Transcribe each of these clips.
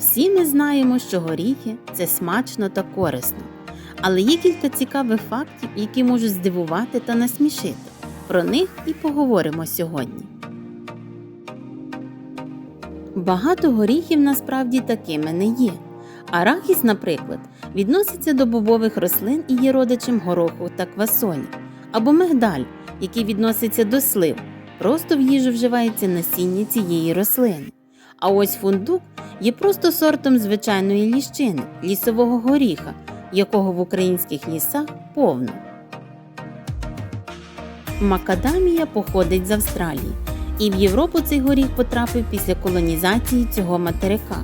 Всі ми знаємо, що горіхи це смачно та корисно. Але є кілька цікавих фактів, які можуть здивувати та насмішити. Про них і поговоримо сьогодні. Багато горіхів насправді такими не є. Арахіс, наприклад, відноситься до бобових рослин і є родичем гороху та квасолі, або мигдаль, який відноситься до слив, просто в їжу вживається насіння цієї рослини. А ось фундук є просто сортом звичайної ліщини, лісового горіха, якого в українських лісах повно. Макадамія походить з Австралії, і в Європу цей горіх потрапив після колонізації цього материка.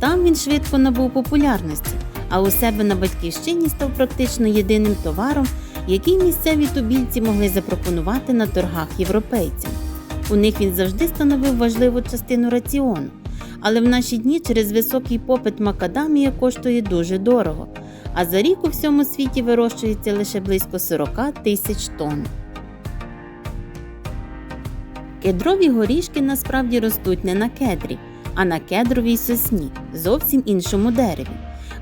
Там він швидко набув популярності, а у себе на батьківщині став практично єдиним товаром, який місцеві тубільці могли запропонувати на торгах європейцям. У них він завжди становив важливу частину раціону, але в наші дні через високий попит макадамія коштує дуже дорого, а за рік у всьому світі вирощується лише близько 40 тисяч тонн. Кедрові горішки насправді ростуть не на кедрі, а на кедровій сосні, зовсім іншому дереві.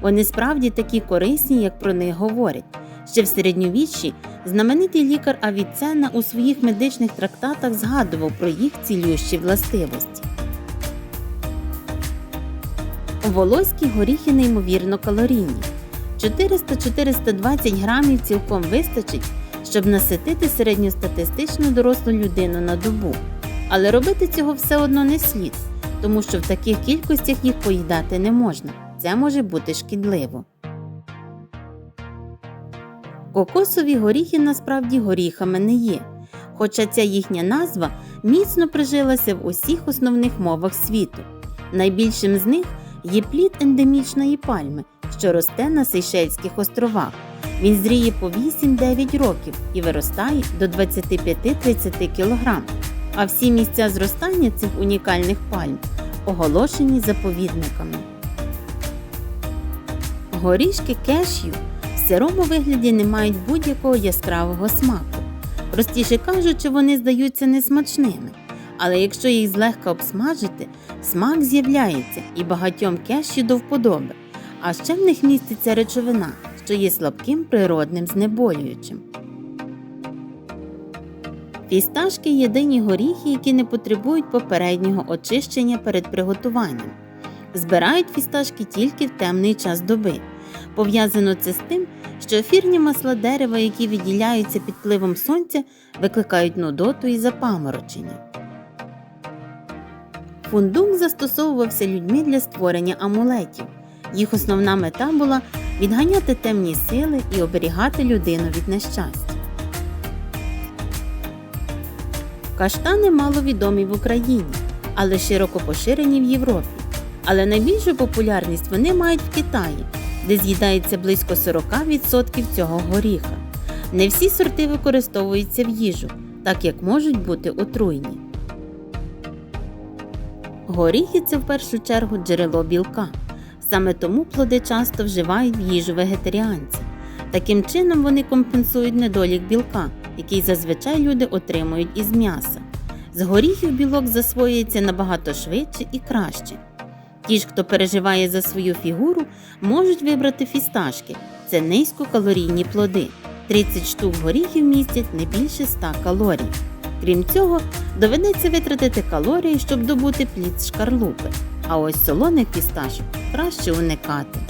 Вони справді такі корисні, як про них говорять. Ще в середньовіччі знаменитий лікар Авіцена у своїх медичних трактатах згадував про їх цілющі властивості. Волоські горіхи неймовірно калорійні. 400-420 грамів цілком вистачить, щоб наситити середньостатистичну дорослу людину на добу. Але робити цього все одно не слід, тому що в таких кількостях їх поїдати не можна. Це може бути шкідливо. Кокосові горіхи насправді горіхами не є, хоча ця їхня назва міцно прижилася в усіх основних мовах світу. Найбільшим з них є плід ендемічної пальми, що росте на Сейшельських островах. Він зріє по 8-9 років і виростає до 25-30 кг. А всі місця зростання цих унікальних пальм оголошені заповідниками. Горішки кешю в сирому вигляді не мають будь-якого яскравого смаку. Простіше кажучи, вони здаються несмачними. Але якщо їх злегка обсмажити, смак з'являється і багатьом кешю до вподоби. А ще в них міститься речовина, що є слабким природним знеболюючим. Фісташки єдині горіхи, які не потребують попереднього очищення перед приготуванням. Збирають фісташки тільки в темний час доби. Пов'язано це з тим, що ефірні масла дерева, які відділяються під впливом сонця, викликають нудоту і запаморочення. Фундук застосовувався людьми для створення амулетів. Їх основна мета була відганяти темні сили і оберігати людину від нещастя. Каштани мало відомі в Україні, але широко поширені в Європі. Але найбільшу популярність вони мають в Китаї, де з'їдається близько 40% цього горіха. Не всі сорти використовуються в їжу, так як можуть бути отруйні. Горіхи це в першу чергу джерело білка. Саме тому плоди часто вживають в їжу вегетаріанці. Таким чином вони компенсують недолік білка, який зазвичай люди отримують із м'яса. З горіхів білок засвоюється набагато швидше і краще. Ті ж, хто переживає за свою фігуру, можуть вибрати фісташки. Це низькокалорійні плоди. 30 штук горіхів містять не більше 100 калорій. Крім цього, доведеться витратити калорії, щоб добути плід з шкарлупи. А ось солоних пісташок краще уникати.